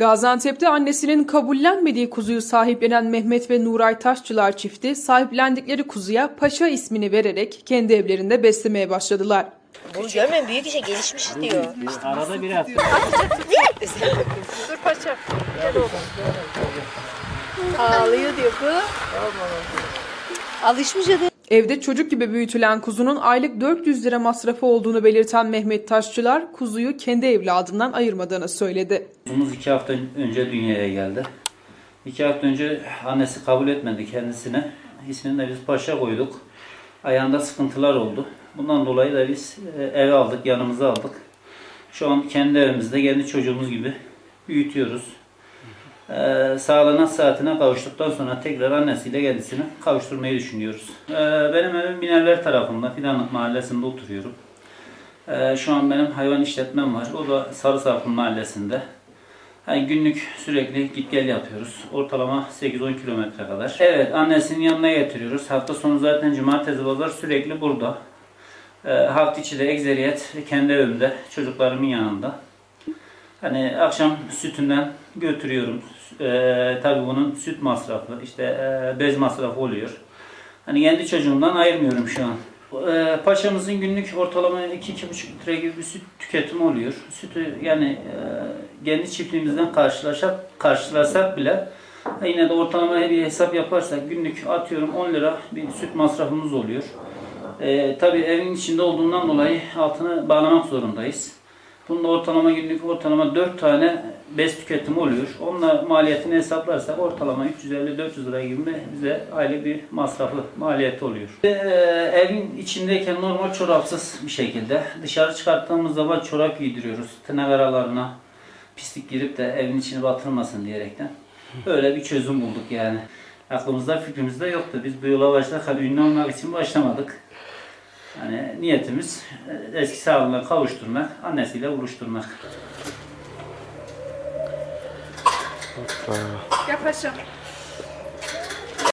Gaziantep'te annesinin kabullenmediği kuzuyu sahiplenen Mehmet ve Nuray Taşçılar çifti sahiplendikleri kuzuya Paşa ismini vererek kendi evlerinde beslemeye başladılar. Bunu görmeyin büyük işe gelişmiş diyor. Arada biraz. Dur oğlum. Ağlıyor diyor bu. Alışmış ya da. Evde çocuk gibi büyütülen kuzunun aylık 400 lira masrafı olduğunu belirten Mehmet Taşçılar kuzuyu kendi evladından ayırmadığını söyledi. Kuzumuz iki hafta önce dünyaya geldi. İki hafta önce annesi kabul etmedi kendisine. İsmini de biz Paşa koyduk. Ayağında sıkıntılar oldu. Bundan dolayı da biz e, eve aldık, yanımıza aldık. Şu an kendi evimizde, kendi çocuğumuz gibi büyütüyoruz. Ee, sağlığına saatine kavuştuktan sonra tekrar annesiyle kendisini kavuşturmayı düşünüyoruz. Ee, benim evim Binerler tarafında, Fidanlık mahallesinde oturuyorum. Ee, şu an benim hayvan işletmem var. O da Sarısarpın mahallesinde. Yani günlük sürekli git gel yapıyoruz. Ortalama 8-10 kilometre kadar. Evet annesinin yanına getiriyoruz. Hafta sonu zaten cumartesi pazar sürekli burada. Ee, hafta içi de egzeriyet kendi evimde çocuklarımın yanında. Hani akşam sütünden götürüyorum. Ee, tabii bunun süt masrafı, işte e, bez masrafı oluyor. Hani kendi çocuğumdan ayırmıyorum şu an. Ee, paşamızın günlük ortalama 2-2,5 litre gibi bir süt tüketimi oluyor. Sütü yani e, kendi çiftliğimizden karşılaşak, karşılasak bile e, yine de ortalama bir hesap yaparsak günlük atıyorum 10 lira bir süt masrafımız oluyor. Ee, tabii evin içinde olduğundan dolayı altını bağlamak zorundayız. Bunun ortalama günlük ortalama 4 tane bez tüketimi oluyor. Onunla maliyetini hesaplarsak ortalama 350-400 lira gibi bize aylık bir masrafı maliyeti oluyor. Ee, evin içindeyken normal çorapsız bir şekilde dışarı çıkarttığımız zaman çorap giydiriyoruz. Tırnak pislik girip de evin içine batırmasın diyerekten. Böyle bir çözüm bulduk yani. Aklımızda fikrimizde yoktu. Biz bu yola başladık. Hani ünlü olmak için başlamadık. Yani niyetimiz e, eski sağlığına kavuşturmak, annesiyle buluşturmak. Paşam.